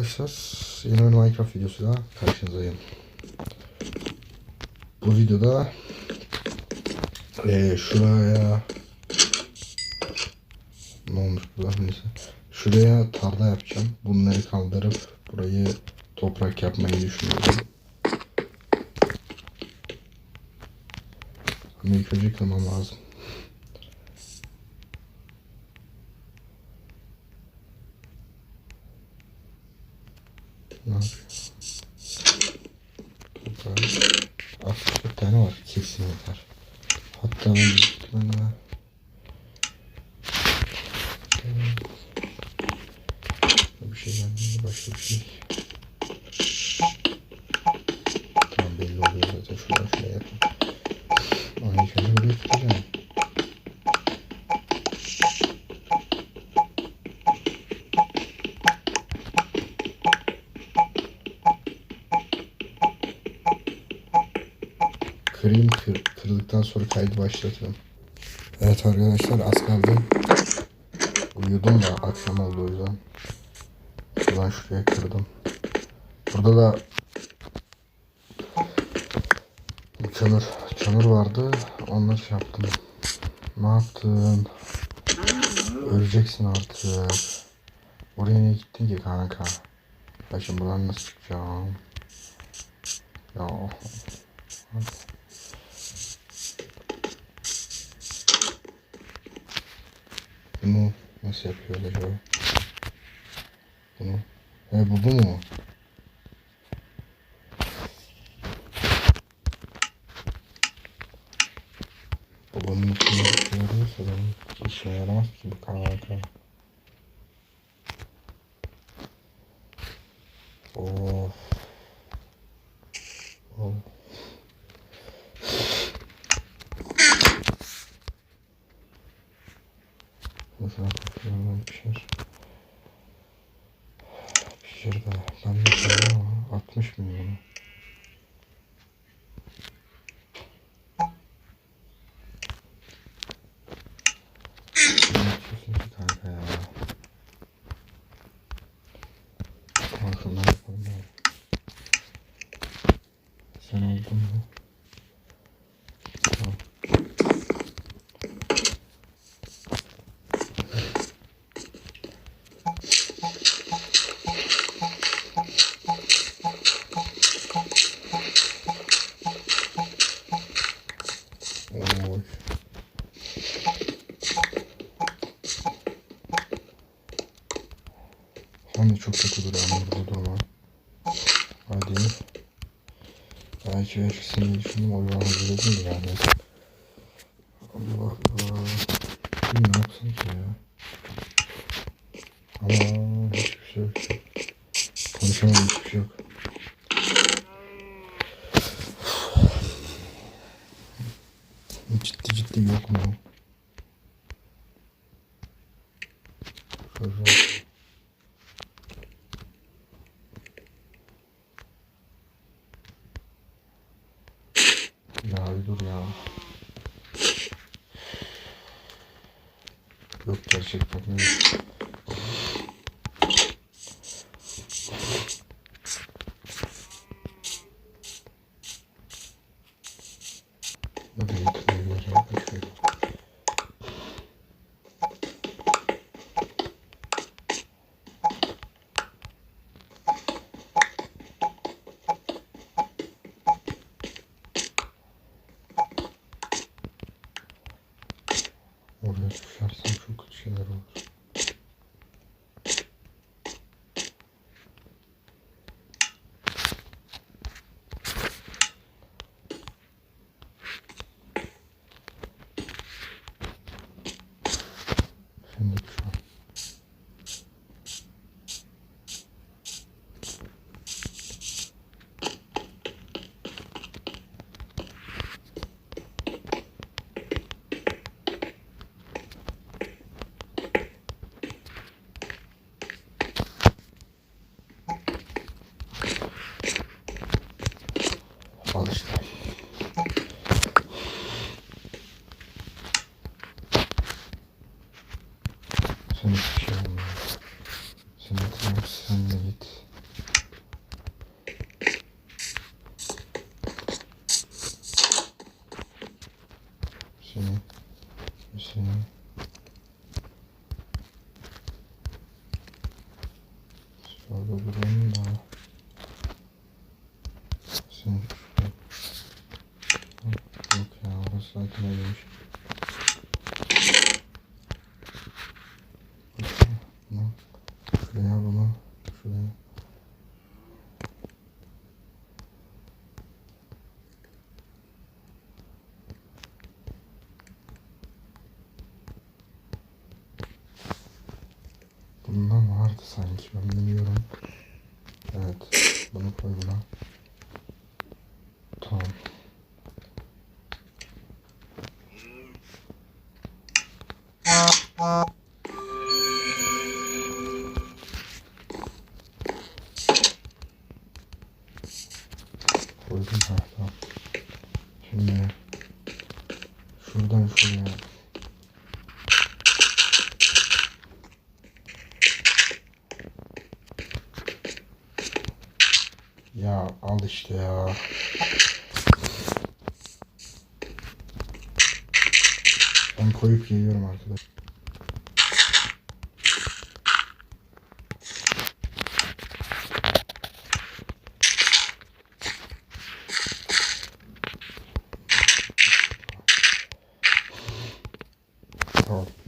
arkadaşlar. Yeni bir Minecraft videosuyla karşınızdayım. Bu videoda eee şuraya ne olmuş burada neyse. Şuraya tarla yapacağım. Bunları kaldırıp burayı toprak yapmayı düşünüyorum. Ama ilk lazım. Ne yapıyor? Toprağı. 64 tane var. Kesin yeter. Hatta ben büyük ihtimalle bir şey geldi. Başka bir şey. Kırdıktan sonra kaydı başlatıyorum. Evet arkadaşlar az kaldı. Uyudum da akşam oldu o yüzden. Şuradan şuraya kırdım. Burada da çamur, çamur vardı. Onları şey yaptım. Ne yaptın? Öleceksin artık. Oraya niye gittin ki kanka? Ben şimdi buradan nasıl çıkacağım? Ya. Bunu nasıl yapıyor acaba? Bunu. He bu bu mu? Babanın içine yarıyorsa benim işime yaramaz ki bu kanka. Of. Hadi. Belki verirsin düşündüm o yüzden hazırladım yani. Allah Allah. Ne yapsın ki ya? Yok gerçekten Koydum ha tamam. Şimdi şuradan şuraya Ya al işte ya. Ben koyup geliyorum arkadaş. Tamam.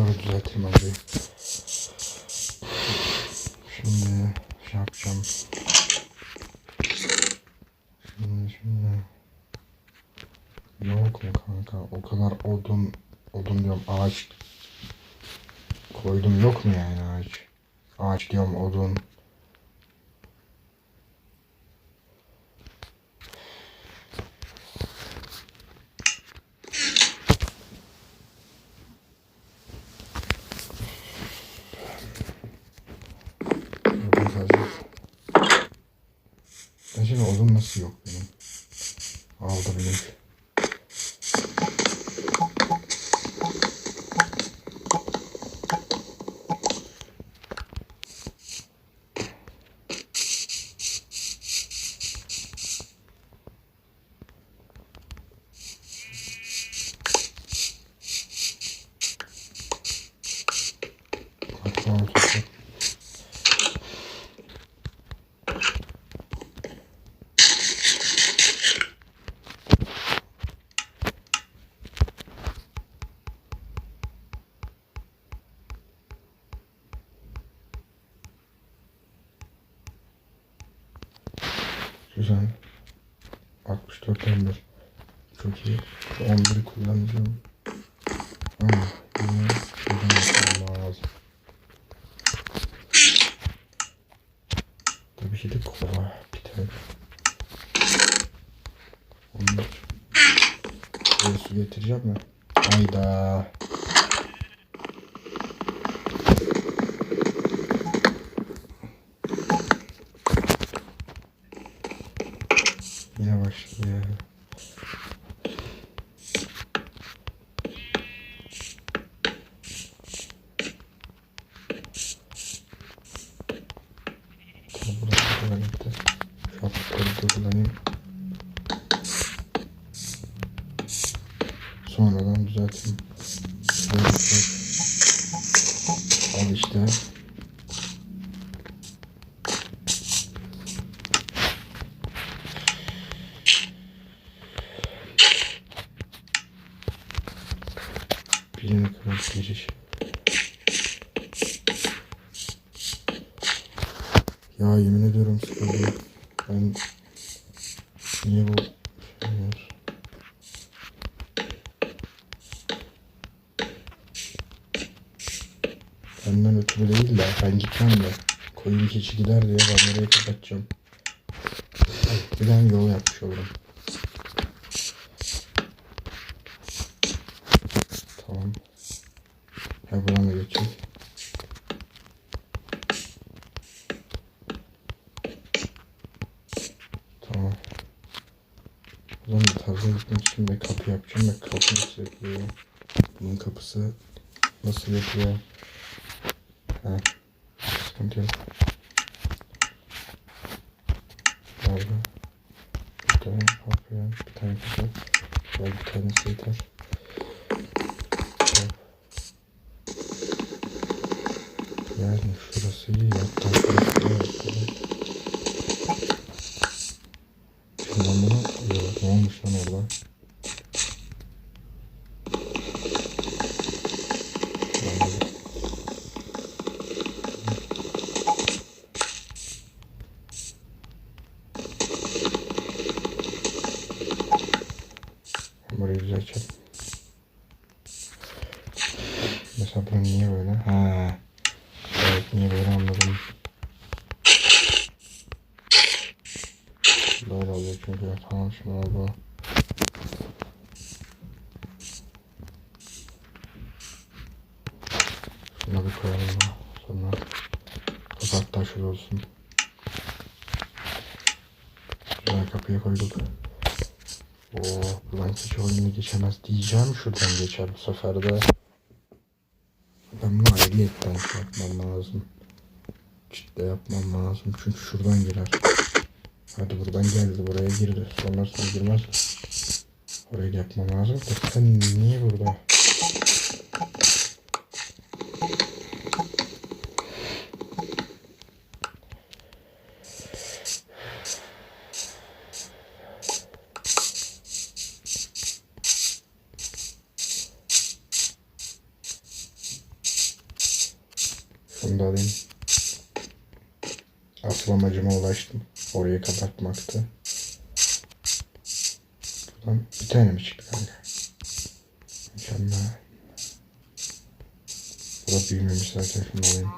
Sonra düzeltirim abi. Şimdi şey yapacağım. Şimdi şimdi. Yok mu kanka? O kadar odun, odun diyorum ağaç koydum yok mu yani ağaç? Ağaç diyorum. Odun fazla. Acaba odun nasıl yok benim? Aldı benim. Güzel. 64 11. Çok iyi. Şu 11'i kullanacağım. Ama yine şuradan lazım. Tabii ki de kola biter. 11. Böyle su getireceğim mi? Hayda. Yine başladı ya. Tamam burası kadar gitti. Şu hapları kullanayım. Sonradan düzelteyim. Şöyle bak. Al işte. Giriş. Ya yemin ediyorum sıkıldım. Ben niye bu şey Benden ötürü değil de ben gitmem de. Koyun keçi gider diye ben orayı kapatacağım. Bir yol yapmış olurum. Tamam. Ha buradan da geçeceğiz. Tamam. Zaman tarlaya gitmek için de kapı yapacağım ve kapı nasıl yapılıyor? Bunun kapısı nasıl yapılıyor? Ha. Sıkıntı yok. Bir tane kapı. Bir tane kapı. Bir tanesi yeter. Yani şurası iyi. Hatta şurası da yapalım. Şimdi ben bunu... Yok, ne olmuş lan orada? Anladım. Burayı güzel çek. Mesela bu niye böyle? Ha. Evet niye böyle anladım. Böyle oluyor oldu. Şuna bir koyalım da. Sonra kapak taşı olsun. Güzel kapıya koyduk. Oo, buradan keçi oyunu geçemez diyeceğim. Şuradan geçer bu sefer de. Ben bunu ayrıyetten şey yapmam lazım. Ciddi yapmam lazım. Çünkü şuradan girer. Hadi buradan geldi. Buraya girdi. Sonrasında girmez. Orayı yapmam lazım. Sen niye burada? Şunu da alayım. Asıl amacıma ulaştım. Orayı kapatmaktı. Buradan bir tane mi çıktı kanka? Mükemmel. Bu da büyümemiş zaten şunu alayım.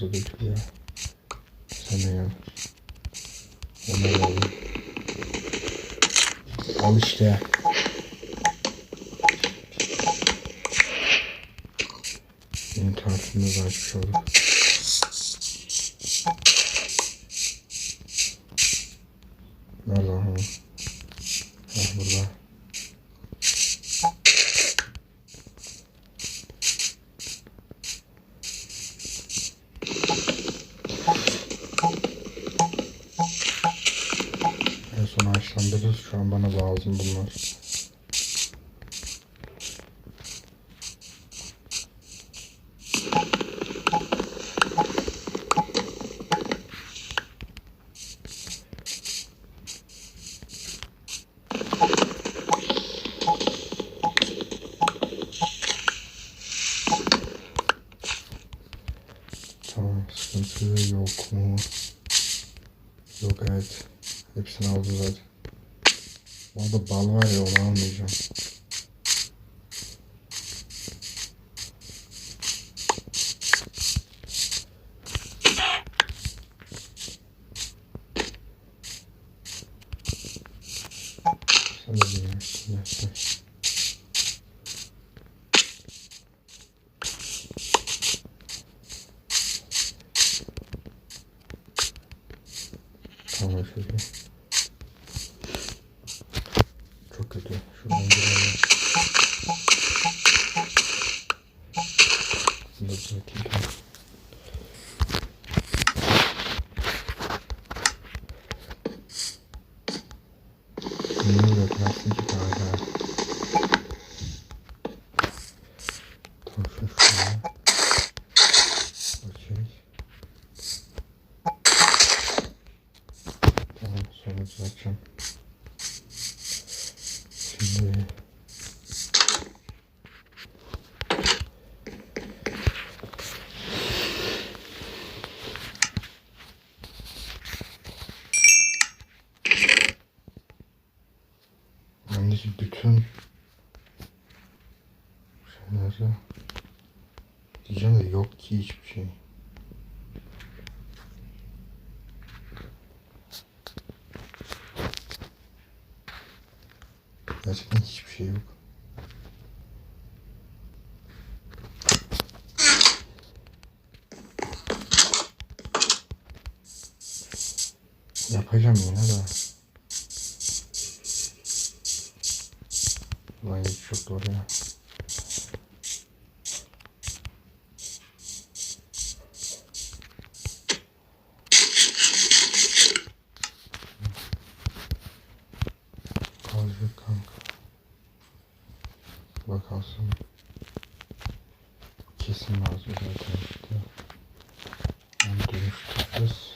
Sen de gel. Ona geldim. Al işte. Yeni tarifimizi açmış olduk. Nerede? Ha burada. En son haşlandırırız. Şu an bana lazım bunlar. Tamam sıkıntı yok mu? Yok evet. Hepsini aldım zaten. Orada bal var ya onu almayacağım. De bilmiyorsun. Neyse. Tamam şöyle. Sonra düzelteceğim. Şimdi bendeki bütün şeyleri diyeceğim de yok ki hiçbir şey. Gerçekten hiçbir şey yok. Yapacağım yine de. Ulan hiç çok zor ya. kesin lazım zaten. 19, 9,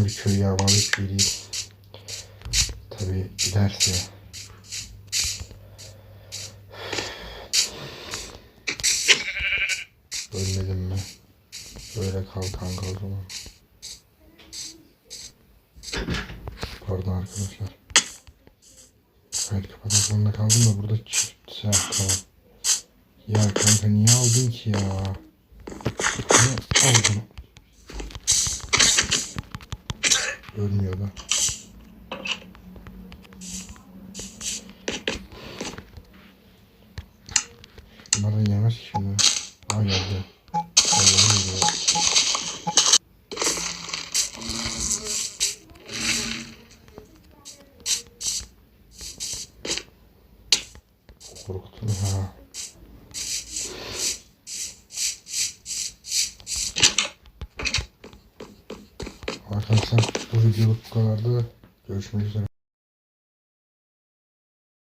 Ben bir köy yağmalı köylüyüm. Tabi giderse. Ölmedim mi? Böyle kal kanka o zaman. Pardon arkadaşlar. Kayıt kapatmak zorunda kaldım da burada. Ha, tamam. 呃，没有了。